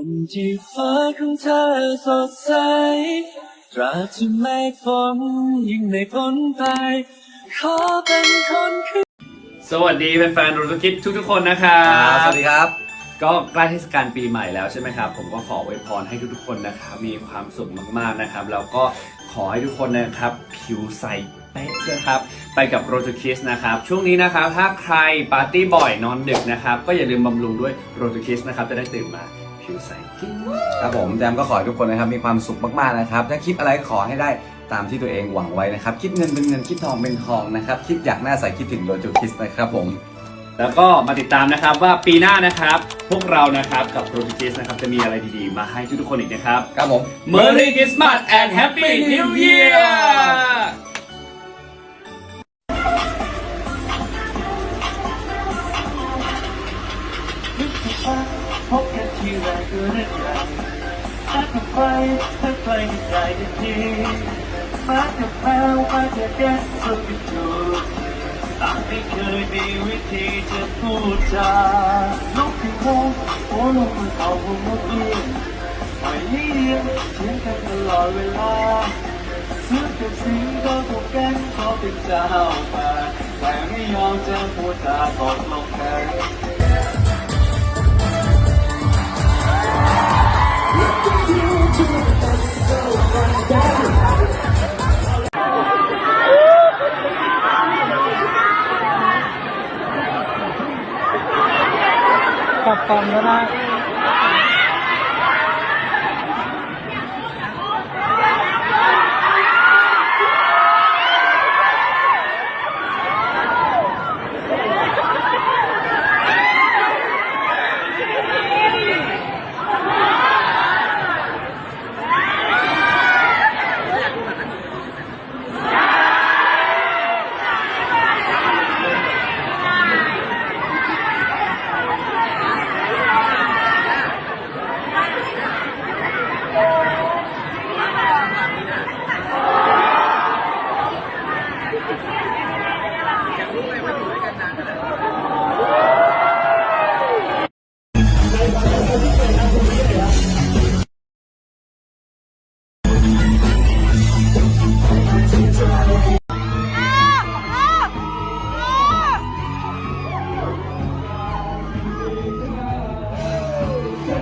วันที่ฟ้าของเธอสดใส ตราบที่ไม่ฝนยิ่งไม่พ้นไป ขอเป็นคนขึ้น สวัสดีแฟนๆรูทูคิดทุกๆคนนะครัครับบสวัสดีครับ ก็ใกล้เทศกาลปีใหม่แล้วใช่ไหมครับ ผมก็ขออวยพรให้ทุกๆคนนะครับ มีความสุขมากๆนะครับ แล้วก็ขอให้ทุกคนนะครับ ผิวใสเป๊ะนะครับไปกับโรทูคิสนะครับช่วงนี้นะครับถ้าใครปาร์ตี้บ่อยนอนดึกนะครับก็อย่าลืมบำรุงด้วยโรทูคิสนะครับจะได้ตื่นมา ผิวใสกิ้งครับผมแจมก็ขอให้ทุกคนนะครับมีความสุขมากๆนะครับ ถ้าคิดอะไรขอให้ได้ตามที่ตัวเองหวังไว้นะครับ คิดเงินเป็นเงินคิดทองเป็นทองนะครับ คิดอยากหน้าใสคิดถึงโรจูคิสนะครับผม แล้วก็มาติดตามนะครับว่าปีหน้านะครับ พวกเรานะครับกับโรทูคิสนะครับจะมีอะไรดีๆ มาให้ทุกๆคนอีกนะครับ ครับผม Merry Christmas and Happy New Year นึกถึงว่า พบกันทีไรก็นึกอยากถ้ากับใครถ้าใครที่ใจจะดีมากับแมวมากับแกสสุดจุดต่างไม่เคยมีวิธีจะพูดจาลุกขึ้นโมงหัวลงมือเอาหัวมุดเลี้ยงปล่เลี้ยงเถียงกันตลอดเวลาซื้อกับสิงก็ถูกแกล้งขอเป็นเจ้ามาแต่ไม่ยอมจะพูดจาตกลงกัน papandana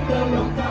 então não